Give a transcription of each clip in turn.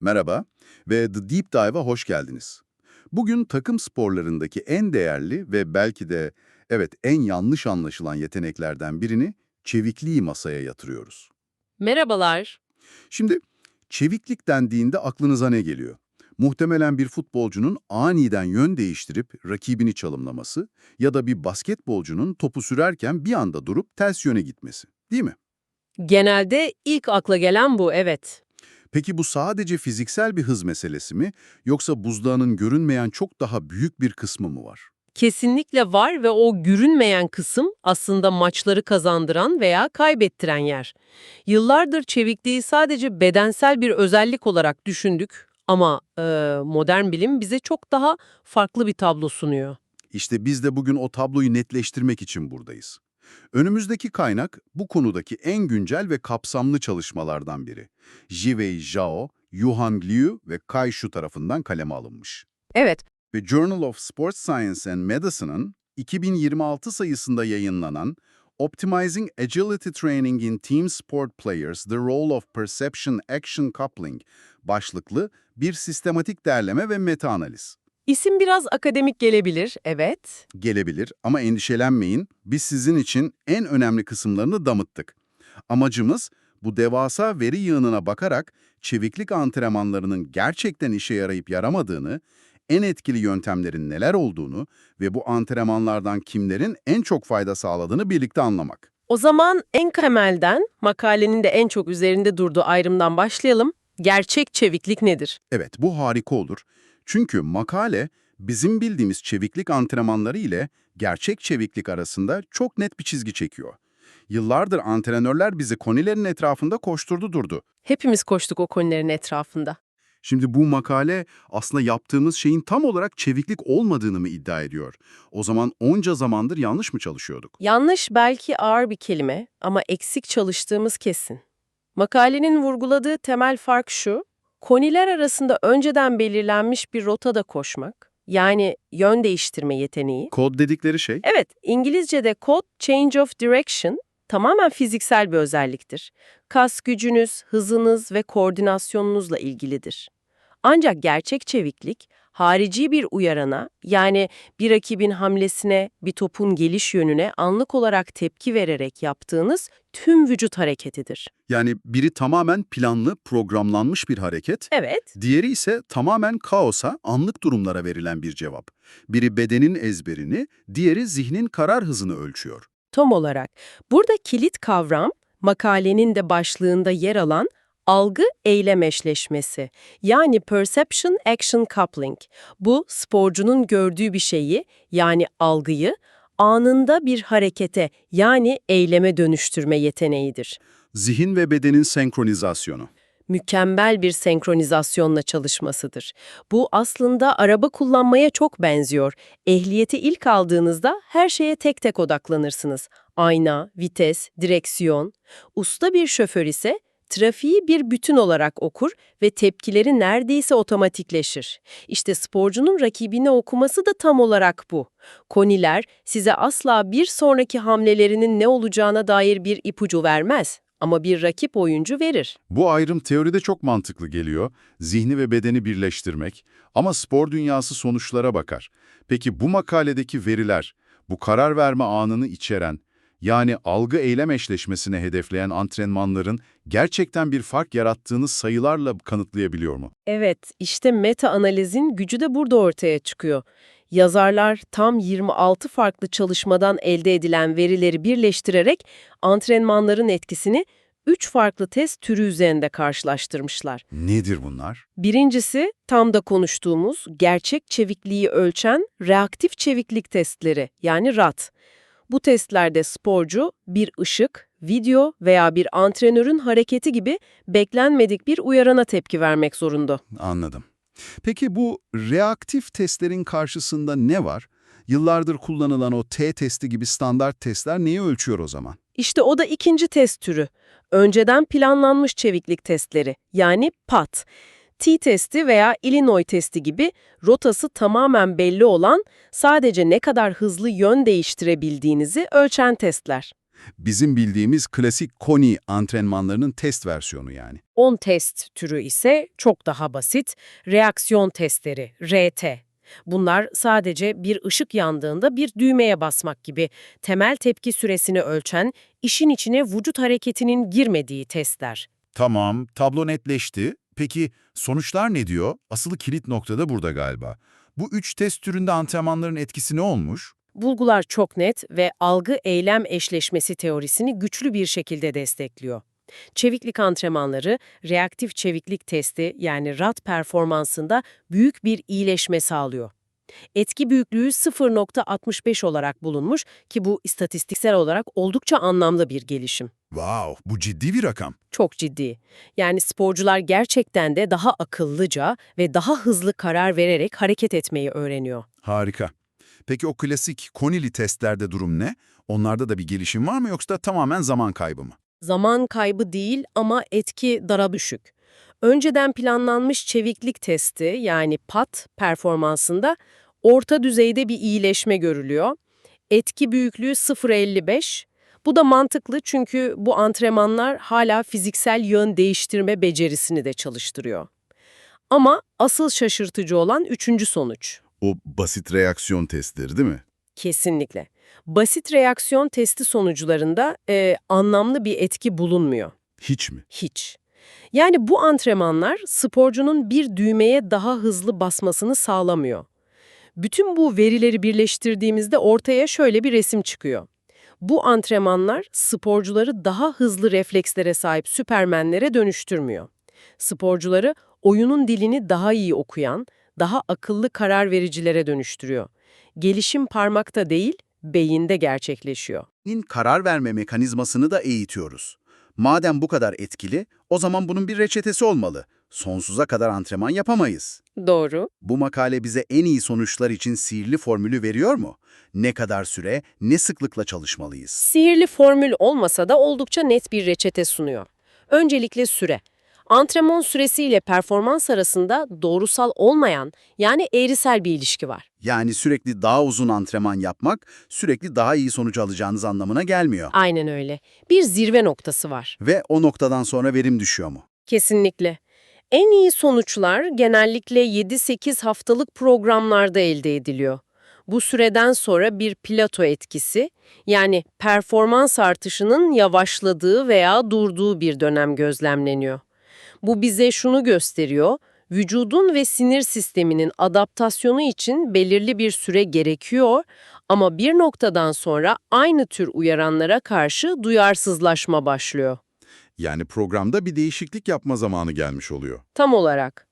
Merhaba ve The Deep Dive'a hoş geldiniz. Bugün takım sporlarındaki en değerli ve belki de evet en yanlış anlaşılan yeteneklerden birini çevikliği masaya yatırıyoruz. Merhabalar. Şimdi çeviklik dendiğinde aklınıza ne geliyor? Muhtemelen bir futbolcunun aniden yön değiştirip rakibini çalımlaması ya da bir basketbolcunun topu sürerken bir anda durup ters yöne gitmesi, değil mi? Genelde ilk akla gelen bu, evet. Peki bu sadece fiziksel bir hız meselesi mi yoksa buzdağının görünmeyen çok daha büyük bir kısmı mı var? Kesinlikle var ve o görünmeyen kısım aslında maçları kazandıran veya kaybettiren yer. Yıllardır çevikliği sadece bedensel bir özellik olarak düşündük ama e, modern bilim bize çok daha farklı bir tablo sunuyor. İşte biz de bugün o tabloyu netleştirmek için buradayız. Önümüzdeki kaynak bu konudaki en güncel ve kapsamlı çalışmalardan biri. Jivei Zhao, Yuhan Liu ve Kai Shu tarafından kaleme alınmış. Evet, Ve Journal of Sports Science and Medicine'ın 2026 sayısında yayınlanan Optimizing Agility Training in Team Sport Players, The Role of Perception-Action Coupling başlıklı bir sistematik derleme ve meta-analiz. İsim biraz akademik gelebilir, evet. gelebilir ama endişelenmeyin, biz sizin için en önemli kısımlarını damıttık. Amacımız bu devasa veri yığınına bakarak çeviklik antrenmanlarının gerçekten işe yarayıp yaramadığını, en etkili yöntemlerin neler olduğunu ve bu antrenmanlardan kimlerin en çok fayda sağladığını birlikte anlamak. O zaman en temelden, makalenin de en çok üzerinde durduğu ayrımdan başlayalım. Gerçek çeviklik nedir? Evet, bu harika olur. Çünkü makale bizim bildiğimiz çeviklik antrenmanları ile gerçek çeviklik arasında çok net bir çizgi çekiyor. Yıllardır antrenörler bizi konilerin etrafında koşturdu durdu. Hepimiz koştuk o konuların etrafında. Şimdi bu makale aslında yaptığımız şeyin tam olarak çeviklik olmadığını mı iddia ediyor? O zaman onca zamandır yanlış mı çalışıyorduk? Yanlış belki ağır bir kelime ama eksik çalıştığımız kesin. Makalenin vurguladığı temel fark şu, koniler arasında önceden belirlenmiş bir rotada koşmak, yani yön değiştirme yeteneği. Kod dedikleri şey, Evet, İngilizce'de kod change of direction tamamen fiziksel bir özelliktir. Kas gücünüz, hızınız ve koordinasyonunuzla ilgilidir. Ancak gerçek çeviklik, harici bir uyarana, yani bir rakibin hamlesine, bir topun geliş yönüne anlık olarak tepki vererek yaptığınız tüm vücut hareketidir. yani biri tamamen planlı, programlanmış bir hareket, Evet, diğeri ise tamamen kaosa, anlık durumlara verilen bir cevap. Biri bedenin ezberini, diğeri zihnin karar hızını ölçüyor. tam olarak. Burada kilit kavram, makalenin de başlığında yer alan algı-eylem eşleşmesi. Yani perception-action coupling. Bu, sporcunun gördüğü bir şeyi, yani algıyı, anında bir harekete, yani eyleme dönüştürme yeteneğidir. Zihin ve bedenin senkronizasyonu. Mükemmel bir senkronizasyonla çalışmasıdır. Bu aslında araba kullanmaya çok benziyor. Ehliyeti ilk aldığınızda her şeye tek tek odaklanırsınız. Ayna, vites, direksiyon. Usta bir şoför ise trafiği bir bütün olarak okur ve tepkileri neredeyse otomatikleşir. İşte sporcunun rakibini okuması da tam olarak bu. Koniler size asla bir sonraki hamlelerinin ne olacağına dair bir ipucu vermez ama bir rakip oyuncu verir. Bu ayrım teoride çok mantıklı geliyor, zihni ve bedeni birleştirmek ama spor dünyası sonuçlara bakar. Peki bu makaledeki veriler, bu karar verme anını içeren, yani algı-eylem eşleşmesine hedefleyen antrenmanların gerçekten bir fark yarattığını sayılarla kanıtlayabiliyor mu? Evet, işte meta-analizin gücü de burada ortaya çıkıyor. Yazarlar tam 26 farklı çalışmadan elde edilen verileri birleştirerek antrenmanların etkisini 3 farklı test türü üzerinde karşılaştırmışlar. Nedir bunlar? Birincisi, tam da konuştuğumuz gerçek çevikliği ölçen reaktif çeviklik testleri yani RAT. Bu testlerde sporcu bir ışık, video veya bir antrenörün hareketi gibi beklenmedik bir uyarana tepki vermek zorunda. Anladım. Peki bu reaktif testlerin karşısında ne var? Yıllardır kullanılan o T testi gibi standart testler neyi ölçüyor o zaman? İşte o da ikinci test türü. Önceden planlanmış çeviklik testleri yani PAT. T-testi veya Illinois testi gibi rotası tamamen belli olan sadece ne kadar hızlı yön değiştirebildiğinizi ölçen testler. Bizim bildiğimiz klasik koni antrenmanlarının test versiyonu yani. 10 test türü ise çok daha basit. Reaksiyon testleri, RT. Bunlar sadece bir ışık yandığında bir düğmeye basmak gibi temel tepki süresini ölçen, işin içine vücut hareketinin girmediği testler. Tamam, tablo netleşti. Peki sonuçlar ne diyor? Asıl kilit nokta da burada galiba. Bu üç test türünde antrenmanların etkisi ne olmuş? Bulgular çok net ve algı-eylem eşleşmesi teorisini güçlü bir şekilde destekliyor. Çeviklik antrenmanları, reaktif çeviklik testi yani RAT performansında büyük bir iyileşme sağlıyor. Etki büyüklüğü 0.65 olarak bulunmuş ki bu istatistiksel olarak oldukça anlamlı bir gelişim. Wow, bu ciddi bir rakam. Çok ciddi. Yani sporcular gerçekten de daha akıllıca ve daha hızlı karar vererek hareket etmeyi öğreniyor. Harika. Peki o klasik konili testlerde durum ne? Onlarda da bir gelişim var mı yoksa tamamen zaman kaybı mı? Zaman kaybı değil ama etki düşük. Önceden planlanmış çeviklik testi yani PAT performansında orta düzeyde bir iyileşme görülüyor. Etki büyüklüğü 0.55. Bu da mantıklı çünkü bu antrenmanlar hala fiziksel yön değiştirme becerisini de çalıştırıyor. Ama asıl şaşırtıcı olan üçüncü sonuç. O basit reaksiyon testleri değil mi? Kesinlikle. Basit reaksiyon testi sonuçlarında e, anlamlı bir etki bulunmuyor. Hiç mi? Hiç. Yani bu antrenmanlar sporcunun bir düğmeye daha hızlı basmasını sağlamıyor. Bütün bu verileri birleştirdiğimizde ortaya şöyle bir resim çıkıyor. Bu antrenmanlar sporcuları daha hızlı reflekslere sahip süpermenlere dönüştürmüyor. Sporcuları oyunun dilini daha iyi okuyan, daha akıllı karar vericilere dönüştürüyor. Gelişim parmakta değil, beyinde gerçekleşiyor. Karar verme mekanizmasını da eğitiyoruz. Madem bu kadar etkili, o zaman bunun bir reçetesi olmalı. Sonsuza kadar antrenman yapamayız. Doğru. Bu makale bize en iyi sonuçlar için sihirli formülü veriyor mu? Ne kadar süre, ne sıklıkla çalışmalıyız? Sihirli formül olmasa da oldukça net bir reçete sunuyor. Öncelikle süre. Antrenman süresiyle performans arasında doğrusal olmayan yani eğrisel bir ilişki var. Yani sürekli daha uzun antrenman yapmak, sürekli daha iyi sonuç alacağınız anlamına gelmiyor. Aynen öyle. Bir zirve noktası var. Ve o noktadan sonra verim düşüyor mu? Kesinlikle. En iyi sonuçlar genellikle 7-8 haftalık programlarda elde ediliyor. Bu süreden sonra bir plato etkisi, yani performans artışının yavaşladığı veya durduğu bir dönem gözlemleniyor. Bu bize şunu gösteriyor, vücudun ve sinir sisteminin adaptasyonu için belirli bir süre gerekiyor ama bir noktadan sonra aynı tür uyaranlara karşı duyarsızlaşma başlıyor. Yani programda bir değişiklik yapma zamanı gelmiş oluyor. Tam olarak.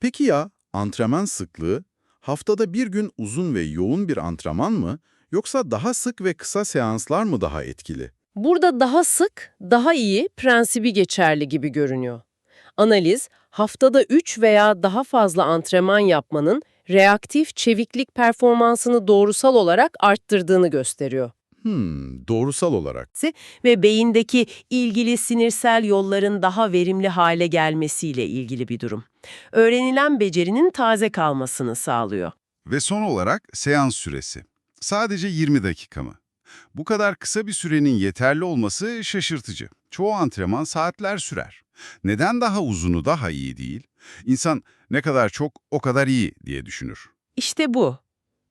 Peki ya antrenman sıklığı haftada bir gün uzun ve yoğun bir antrenman mı yoksa daha sık ve kısa seanslar mı daha etkili? Burada daha sık, daha iyi prensibi geçerli gibi görünüyor. Analiz, haftada 3 veya daha fazla antrenman yapmanın reaktif çeviklik performansını doğrusal olarak arttırdığını gösteriyor. Hmm, doğrusal olarak. Ve beyindeki ilgili sinirsel yolların daha verimli hale gelmesiyle ilgili bir durum. Öğrenilen becerinin taze kalmasını sağlıyor. Ve son olarak seans süresi. Sadece 20 dakika mı? Bu kadar kısa bir sürenin yeterli olması şaşırtıcı. Çoğu antrenman saatler sürer. Neden daha uzunu daha iyi değil? İnsan ne kadar çok o kadar iyi diye düşünür. İşte bu.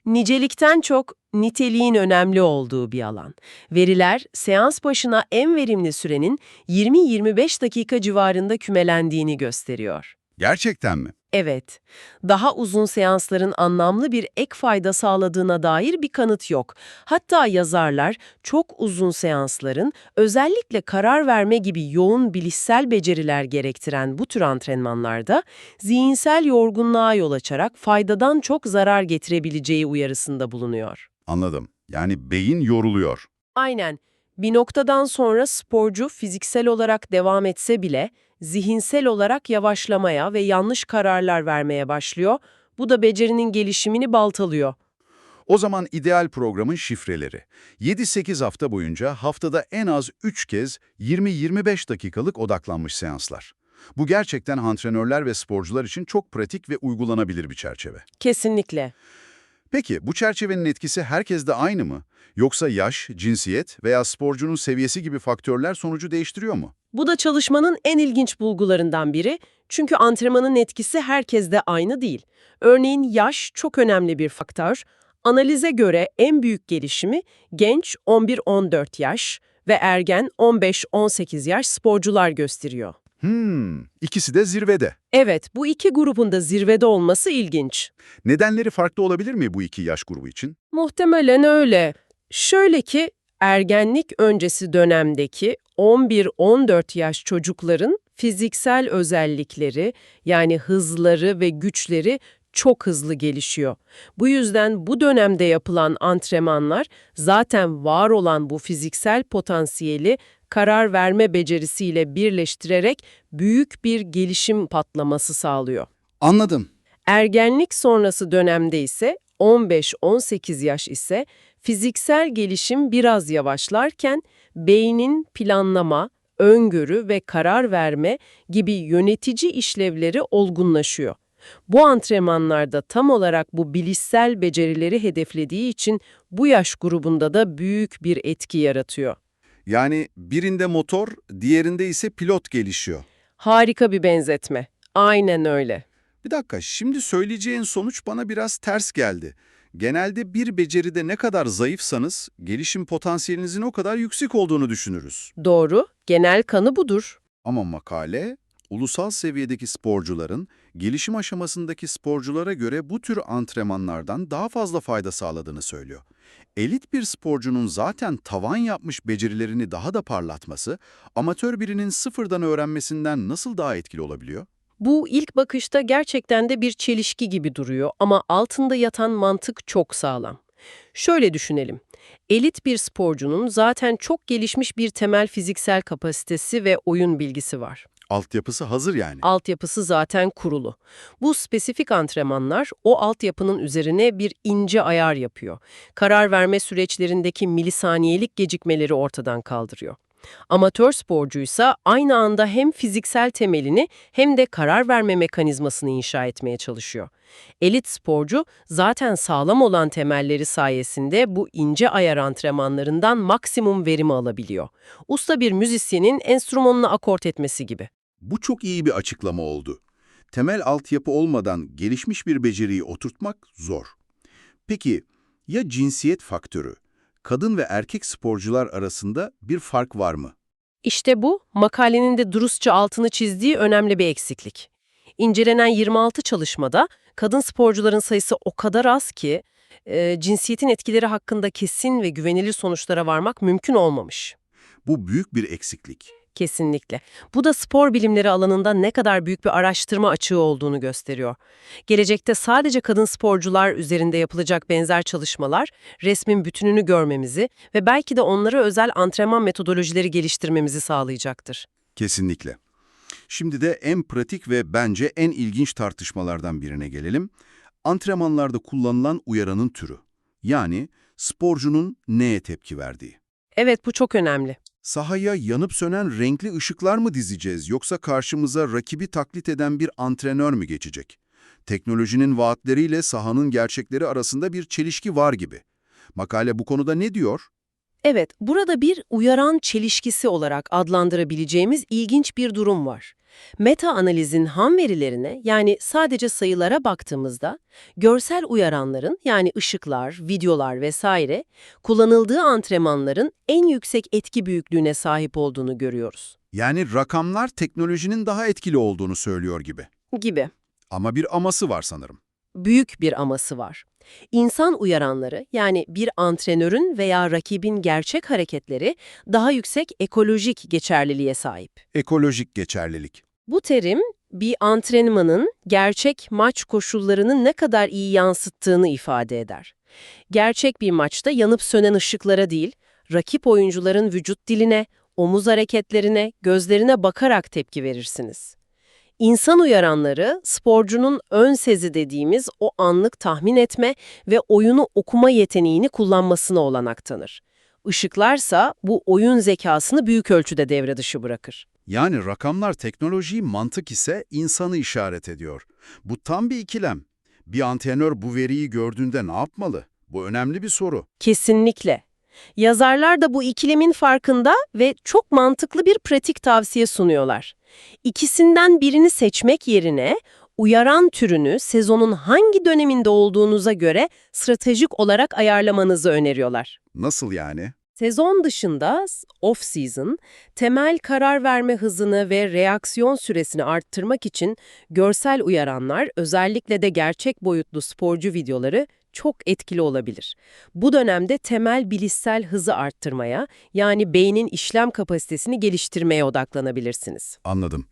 Nicelikten çok niteliğin önemli olduğu bir alan. Veriler, seans başına en verimli sürenin 20-25 dakika civarında kümelendiğini gösteriyor. Gerçekten mi? Evet, daha uzun seansların anlamlı bir ek fayda sağladığına dair bir kanıt yok. Hatta yazarlar çok uzun seansların özellikle karar verme gibi yoğun bilişsel beceriler gerektiren bu tür antrenmanlarda zihinsel yorgunluğa yol açarak faydadan çok zarar getirebileceği uyarısında bulunuyor. Anladım. Yani beyin yoruluyor. Aynen. Bir noktadan sonra sporcu fiziksel olarak devam etse bile zihinsel olarak yavaşlamaya ve yanlış kararlar vermeye başlıyor. Bu da becerinin gelişimini baltalıyor. O zaman ideal programın şifreleri. 7-8 hafta boyunca haftada en az 3 kez 20-25 dakikalık odaklanmış seanslar. Bu gerçekten antrenörler ve sporcular için çok pratik ve uygulanabilir bir çerçeve. Kesinlikle. Peki bu çerçevenin etkisi herkeste aynı mı? Yoksa yaş, cinsiyet veya sporcunun seviyesi gibi faktörler sonucu değiştiriyor mu? Bu da çalışmanın en ilginç bulgularından biri. Çünkü antrenmanın etkisi herkeste aynı değil. Örneğin yaş çok önemli bir faktör. Analize göre en büyük gelişimi genç 11-14 yaş ve ergen 15-18 yaş sporcular gösteriyor. Hmm, ikisi de zirvede. Evet, bu iki grubun da zirvede olması ilginç. Nedenleri farklı olabilir mi bu iki yaş grubu için? Muhtemelen öyle. Şöyle ki, ergenlik öncesi dönemdeki 11-14 yaş çocukların fiziksel özellikleri yani hızları ve güçleri çok hızlı gelişiyor. Bu yüzden bu dönemde yapılan antrenmanlar zaten var olan bu fiziksel potansiyeli karar verme becerisiyle birleştirerek büyük bir gelişim patlaması sağlıyor. Anladım. Ergenlik sonrası dönemde ise 15-18 yaş ise fiziksel gelişim biraz yavaşlarken beynin planlama, öngörü ve karar verme gibi yönetici işlevleri olgunlaşıyor. Bu antrenmanlarda tam olarak bu bilişsel becerileri hedeflediği için bu yaş grubunda da büyük bir etki yaratıyor. Yani birinde motor, diğerinde ise pilot gelişiyor. Harika bir benzetme. Aynen öyle. Bir dakika, şimdi söyleyeceğin sonuç bana biraz ters geldi. Genelde bir beceride ne kadar zayıfsanız, gelişim potansiyelinizin o kadar yüksek olduğunu düşünürüz. Doğru, genel kanı budur. Ama makale, ulusal seviyedeki sporcuların, gelişim aşamasındaki sporculara göre bu tür antrenmanlardan daha fazla fayda sağladığını söylüyor. Elit bir sporcunun zaten tavan yapmış becerilerini daha da parlatması, amatör birinin sıfırdan öğrenmesinden nasıl daha etkili olabiliyor? Bu ilk bakışta gerçekten de bir çelişki gibi duruyor ama altında yatan mantık çok sağlam. Şöyle düşünelim. Elit bir sporcunun zaten çok gelişmiş bir temel fiziksel kapasitesi ve oyun bilgisi var. Altyapısı hazır yani. Altyapısı zaten kurulu. Bu spesifik antrenmanlar o altyapının üzerine bir ince ayar yapıyor. Karar verme süreçlerindeki milisaniyelik gecikmeleri ortadan kaldırıyor. Amatör sporcuysa aynı anda hem fiziksel temelini hem de karar verme mekanizmasını inşa etmeye çalışıyor. Elit sporcu zaten sağlam olan temelleri sayesinde bu ince ayar antrenmanlarından maksimum verimi alabiliyor. Usta bir müzisyenin enstrümanını akort etmesi gibi. Bu çok iyi bir açıklama oldu. Temel altyapı olmadan gelişmiş bir beceriyi oturtmak zor. Peki ya cinsiyet faktörü? Kadın ve erkek sporcular arasında bir fark var mı? İşte bu, makalenin de dürüstçe altını çizdiği önemli bir eksiklik. İncelenen 26 çalışmada kadın sporcuların sayısı o kadar az ki, e, cinsiyetin etkileri hakkında kesin ve güvenilir sonuçlara varmak mümkün olmamış. Bu büyük bir eksiklik. Kesinlikle. Bu da spor bilimleri alanında ne kadar büyük bir araştırma açığı olduğunu gösteriyor. Gelecekte sadece kadın sporcular üzerinde yapılacak benzer çalışmalar, resmin bütününü görmemizi ve belki de onlara özel antrenman metodolojileri geliştirmemizi sağlayacaktır. Kesinlikle. Şimdi de en pratik ve bence en ilginç tartışmalardan birine gelelim. Antrenmanlarda kullanılan uyaranın türü. Yani sporcunun neye tepki verdiği. Evet, bu çok önemli. Sahaya yanıp sönen renkli ışıklar mı dizeceğiz yoksa karşımıza rakibi taklit eden bir antrenör mü geçecek? Teknolojinin vaatleriyle sahanın gerçekleri arasında bir çelişki var gibi. Makale bu konuda ne diyor? Evet, burada bir uyaran çelişkisi olarak adlandırabileceğimiz ilginç bir durum var. Meta-analizin ham verilerine yani sadece sayılara baktığımızda görsel uyaranların yani ışıklar, videolar vesaire kullanıldığı antrenmanların en yüksek etki büyüklüğüne sahip olduğunu görüyoruz. Yani rakamlar teknolojinin daha etkili olduğunu söylüyor gibi. Gibi. Ama bir aması var sanırım. Büyük bir aması var. İnsan uyaranları yani bir antrenörün veya rakibin gerçek hareketleri daha yüksek ekolojik geçerliliğe sahip. Ekolojik geçerlilik. Bu terim bir antrenmanın gerçek maç koşullarını ne kadar iyi yansıttığını ifade eder. Gerçek bir maçta yanıp sönen ışıklara değil, rakip oyuncuların vücut diline, omuz hareketlerine, gözlerine bakarak tepki verirsiniz. İnsan uyaranları, sporcunun ön sezi dediğimiz o anlık tahmin etme ve oyunu okuma yeteneğini kullanmasına olanak tanır. Işıklarsa bu oyun zekasını büyük ölçüde devre dışı bırakır. Yani rakamlar teknolojiyi mantık ise insanı işaret ediyor. Bu tam bir ikilem. Bir antrenör bu veriyi gördüğünde ne yapmalı? Bu önemli bir soru. Kesinlikle. Yazarlar da bu ikilemin farkında ve çok mantıklı bir pratik tavsiye sunuyorlar. İkisinden birini seçmek yerine uyaran türünü sezonun hangi döneminde olduğunuza göre stratejik olarak ayarlamanızı öneriyorlar. Nasıl yani? Sezon dışında off-season, temel karar verme hızını ve reaksiyon süresini arttırmak için görsel uyaranlar, özellikle de gerçek boyutlu sporcu videoları çok etkili olabilir. Bu dönemde temel bilişsel hızı arttırmaya, yani beynin işlem kapasitesini geliştirmeye odaklanabilirsiniz. Anladım.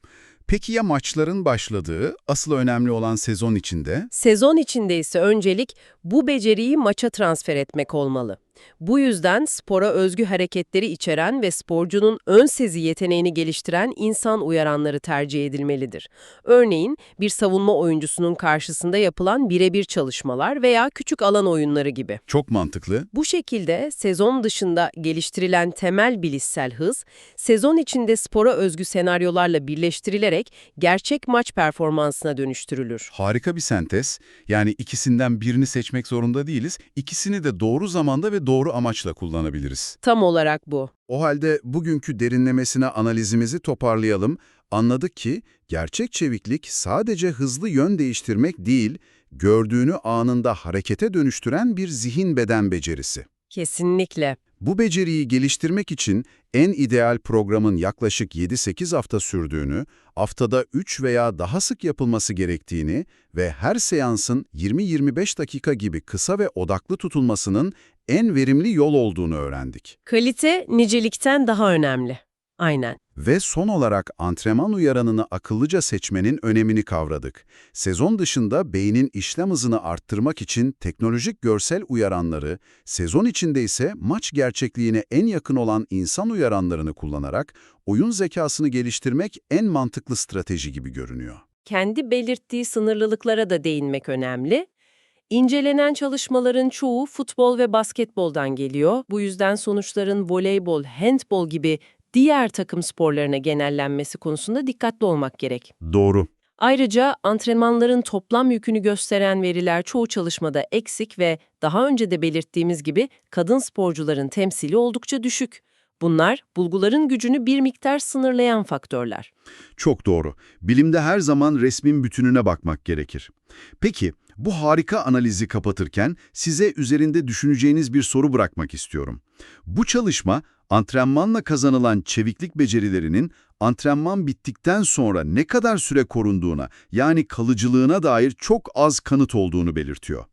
Peki ya maçların başladığı, asıl önemli olan sezon içinde? Sezon içinde ise öncelik bu beceriyi maça transfer etmek olmalı. Bu yüzden spora özgü hareketleri içeren ve sporcunun ön sezi yeteneğini geliştiren insan uyaranları tercih edilmelidir. Örneğin bir savunma oyuncusunun karşısında yapılan birebir çalışmalar veya küçük alan oyunları gibi. Çok mantıklı. Bu şekilde sezon dışında geliştirilen temel bilişsel hız, sezon içinde spora özgü senaryolarla birleştirilerek gerçek maç performansına dönüştürülür. Harika bir sentez. Yani ikisinden birini seçmek zorunda değiliz. İkisini de doğru zamanda ve doğru amaçla kullanabiliriz. Tam olarak bu. O halde bugünkü derinlemesine analizimizi toparlayalım. Anladık ki gerçek çeviklik sadece hızlı yön değiştirmek değil, gördüğünü anında harekete dönüştüren bir zihin-beden becerisi. Kesinlikle. Bu beceriyi geliştirmek için en ideal programın yaklaşık 7-8 hafta sürdüğünü, haftada 3 veya daha sık yapılması gerektiğini ve her seansın 20-25 dakika gibi kısa ve odaklı tutulmasının en verimli yol olduğunu öğrendik. Kalite nicelikten daha önemli. Aynen. Ve son olarak antrenman uyaranını akıllıca seçmenin önemini kavradık. Sezon dışında beynin işlem hızını arttırmak için teknolojik görsel uyaranları, sezon içinde ise maç gerçekliğine en yakın olan insan uyaranlarını kullanarak oyun zekasını geliştirmek en mantıklı strateji gibi görünüyor. Kendi belirttiği sınırlılıklara da değinmek önemli. İncelenen çalışmaların çoğu futbol ve basketboldan geliyor. Bu yüzden sonuçların voleybol, handbol gibi diğer takım sporlarına genellenmesi konusunda dikkatli olmak gerek. Doğru. Ayrıca antrenmanların toplam yükünü gösteren veriler çoğu çalışmada eksik ve daha önce de belirttiğimiz gibi kadın sporcuların temsili oldukça düşük. Bunlar bulguların gücünü bir miktar sınırlayan faktörler. Çok doğru. Bilimde her zaman resmin bütününe bakmak gerekir. Peki, bu harika analizi kapatırken size üzerinde düşüneceğiniz bir soru bırakmak istiyorum. Bu çalışma, antrenmanla kazanılan çeviklik becerilerinin antrenman bittikten sonra ne kadar süre korunduğuna, yani kalıcılığına dair çok az kanıt olduğunu belirtiyor.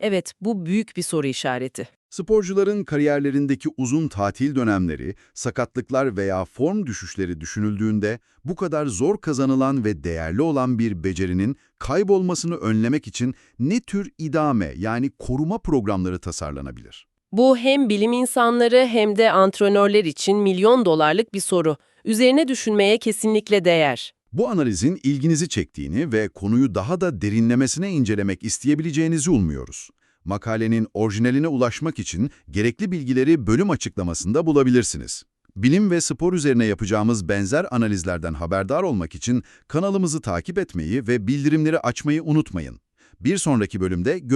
Evet, bu büyük bir soru işareti. Sporcuların kariyerlerindeki uzun tatil dönemleri, sakatlıklar veya form düşüşleri düşünüldüğünde bu kadar zor kazanılan ve değerli olan bir becerinin kaybolmasını önlemek için ne tür idame yani koruma programları tasarlanabilir? Bu hem bilim insanları hem de antrenörler için milyon dolarlık bir soru. Üzerine düşünmeye kesinlikle değer. Bu analizin ilginizi çektiğini ve konuyu daha da derinlemesine incelemek isteyebileceğinizi umuyoruz. Makalenin orijinaline ulaşmak için gerekli bilgileri bölüm açıklamasında bulabilirsiniz. Bilim ve spor üzerine yapacağımız benzer analizlerden haberdar olmak için kanalımızı takip etmeyi ve bildirimleri açmayı unutmayın. Bir sonraki bölümde görüşmek